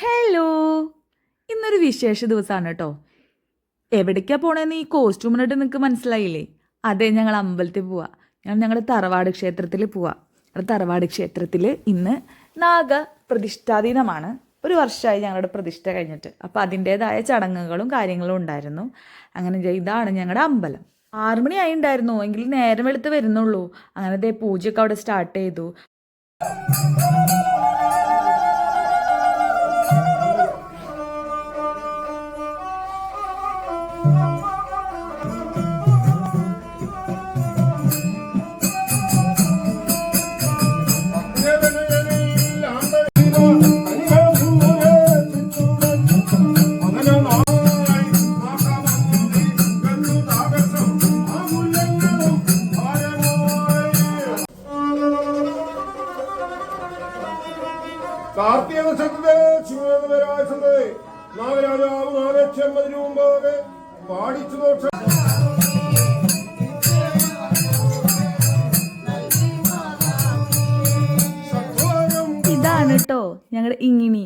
Hello ഇന്നൊരു വിശേഷ ദിവസമാണ് കേട്ടോ എവിടേക്കാ പോണേന്ന് ഈ കോസ്റ്റ്യൂമിനായിട്ട് നിങ്ങൾക്ക് മനസ്സിലായില്ലേ? അതെ ഞങ്ങൾ അമ്പലത്തിൽ പോവാ. ഞങ്ങൾ ഞങ്ങളുടെ തറവാട് ക്ഷേത്രത്തിൽ പോവാ. ഞങ്ങളുടെ തറവാട് ക്ഷേത്രത്തിൽ ഇന്ന് നാഗ പ്രതിഷ്ഠാദിനമാണ്. ഒരു വർഷമായി ഞങ്ങളുടെ പ്രതിഷ്ഠ കഴിഞ്ഞിട്ട്. അപ്പോൾ അതിന്റേതായ ചടങ്ങുകളും കാര്യങ്ങളും ഉണ്ടായിരുന്നു. അങ്ങനെ ഇതാണ് ഞങ്ങളുടെ അമ്പലം. ആറു മണി ആയി ഉണ്ടായിരുന്നു എങ്കിൽ നേരം വെളുത്ത് വരുന്നുള്ളൂ. അങ്ങനെ ദേ പൂജയൊക്കെ അവിടെ സ്റ്റാർട്ട് ചെയ്തു. കാർത്തിക നക്ഷത്രത്തെ ശിവരാജത്തെ നാഗരാജാവ് അതിനു മുമ്പാകെ പാടിച്ചു ദോഷ ഇതാണ് കേട്ടോ ഞങ്ങളുടെ ഇങ്ങിനി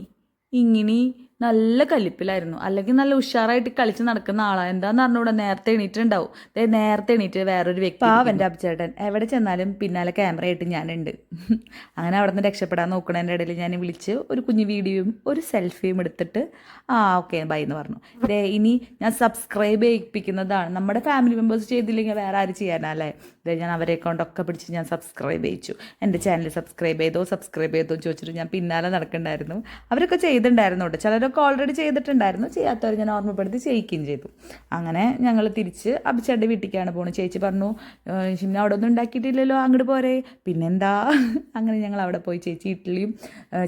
ഇങ്ങിണി നല്ല കലിപ്പിലായിരുന്നു. അല്ലെങ്കിൽ നല്ല ഉഷാറായിട്ട് കളിച്ച് നടക്കുന്ന ആളാ. എന്താന്ന് പറഞ്ഞൂടെ നേരത്തെ എണീറ്റുണ്ടാവും നേരത്തെ എണീറ്റ് വേറൊരു വ്യക്തി പാവന്റെ അപ്പച്ചേട്ടൻ എവിടെ ചെന്നാലും പിന്നാലെ ക്യാമറ ആയിട്ട് ഞാനുണ്ട്. അങ്ങനെ അവിടെ നിന്ന് രക്ഷപ്പെടാൻ നോക്കണതിന്റെ ഇടയിൽ ഞാൻ വിളിച്ച് ഒരു കുഞ്ഞു വീഡിയോയും ഒരു സെൽഫിയും എടുത്തിട്ട് ആ ഓക്കെ ബൈ എന്ന് പറഞ്ഞു. ദേ ഇനി ഞാൻ സബ്സ്ക്രൈബ് ചെയ്യിപ്പിക്കുന്നതാണ്. നമ്മുടെ ഫാമിലി മെമ്പേഴ്സ് ചെയ്തില്ലെങ്കിൽ വേറെ ആര് ചെയ്യാനല്ലേ ദേ ഞാൻ അവരെ അക്കൗണ്ടൊക്കെ പിടിച്ച് ഞാൻ സബ്സ്ക്രൈബ് ചെയ്യിച്ചു. എന്റെ ചാനൽ സബ്സ്ക്രൈബ് ചെയ്തോ സബ്സ്ക്രൈബ് ചെയ്തോ ചോദിച്ചിട്ട് ഞാൻ പിന്നാലെ നടക്കണ്ടായിരുന്നു. അവരൊക്കെ ചെയ്തിട്ടുണ്ടായിരുന്നു കേട്ടോ ചിലരൊക്കെ ഓൾറെഡി ചെയ്തിട്ടുണ്ടായിരുന്നു. ചെയ്യാത്തവർ ഞാൻ ഓർമ്മപ്പെടുത്തി ചെയ്യിക്കുകയും ചെയ്തു. അങ്ങനെ ഞങ്ങൾ തിരിച്ച് അഭിച്ചേട്ടന്റെ വീട്ടിലേക്കാണ് പോകുന്നത് ചേച്ചി പറഞ്ഞു "ഏഹ് ഷിംന അവിടെ ഒന്നും ഉണ്ടാക്കിയിട്ടില്ലല്ലോ അങ്ങോട്ട് പോരെ. പിന്നെന്താ? അങ്ങനെ ഞങ്ങൾ അവിടെ പോയി ചേച്ചി ഇഡ്ഡലിയും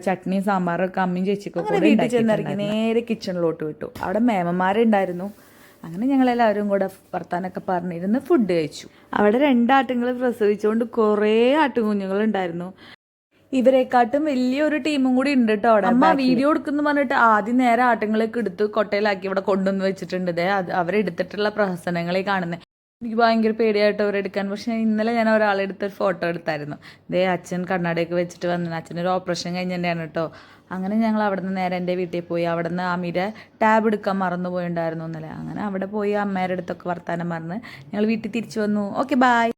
ചട്നിയും സാമ്പാറും ഒക്കെ അമ്മയും ചേച്ചിക്കും കൂടെ വീട്ടിൽ ചെന്നിറങ്ങി നേരെ കിച്ചണിലോട്ട് വിട്ടു. അവിടെ മേമന്മാരുണ്ടായിരുന്നു. അങ്ങനെ ഞങ്ങളെല്ലാവരും കൂടെ വർത്താനൊക്കെ പറഞ്ഞിരുന്ന് ഫുഡ് കഴിച്ചു. അവിടെ രണ്ടാട്ടുങ്ങൾ പ്രസവിച്ചുകൊണ്ട് കുറേ ആട്ടുകുഞ്ഞുങ്ങളുണ്ടായിരുന്നു. ഇവരെക്കാട്ടും വലിയൊരു ടീമും കൂടി ഉണ്ട് കേട്ടോ അവിടെ. അമ്മ വീഡിയോ എടുക്കുന്നു പറഞ്ഞിട്ട് ആദ്യം നേരെ ആട്ടങ്ങളൊക്കെ എടുത്ത് കൊട്ടയിലാക്കി ഇവിടെ കൊണ്ടുവന്ന് വെച്ചിട്ടുണ്ട്. ദേ അത് അവരെടുത്തിട്ടുള്ള പ്രഹസനങ്ങളെ കാണുന്നത് എനിക്ക് ഭയങ്കര പേടിയായിട്ട് അവരെടുക്കാൻ പക്ഷെ ഇന്നലെ ഞാൻ ഒരാളെടുത്ത് ഒരു ഫോട്ടോ എടുത്തായിരുന്നു. ദേ അച്ഛൻ കണ്ണാടിയൊക്കെ വെച്ചിട്ട് വന്നു അച്ഛനൊരു ഓപ്പറേഷൻ കഴിഞ്ഞാണ് കേട്ടോ അങ്ങനെ ഞങ്ങൾ അവിടെ നിന്ന് നേരെ എന്റെ വീട്ടിൽ പോയി. അവിടെ നിന്ന് അമീരെ ടാബ് എടുക്കാൻ മറന്നു പോയിണ്ടായിരുന്നു ഇന്നലെ. അങ്ങനെ അവിടെ പോയി അമ്മേരെ അടുത്തൊക്കെ വർത്താനം പറഞ്ഞ് ഞങ്ങൾ വീട്ടിൽ തിരിച്ചു വന്നു. Okay bye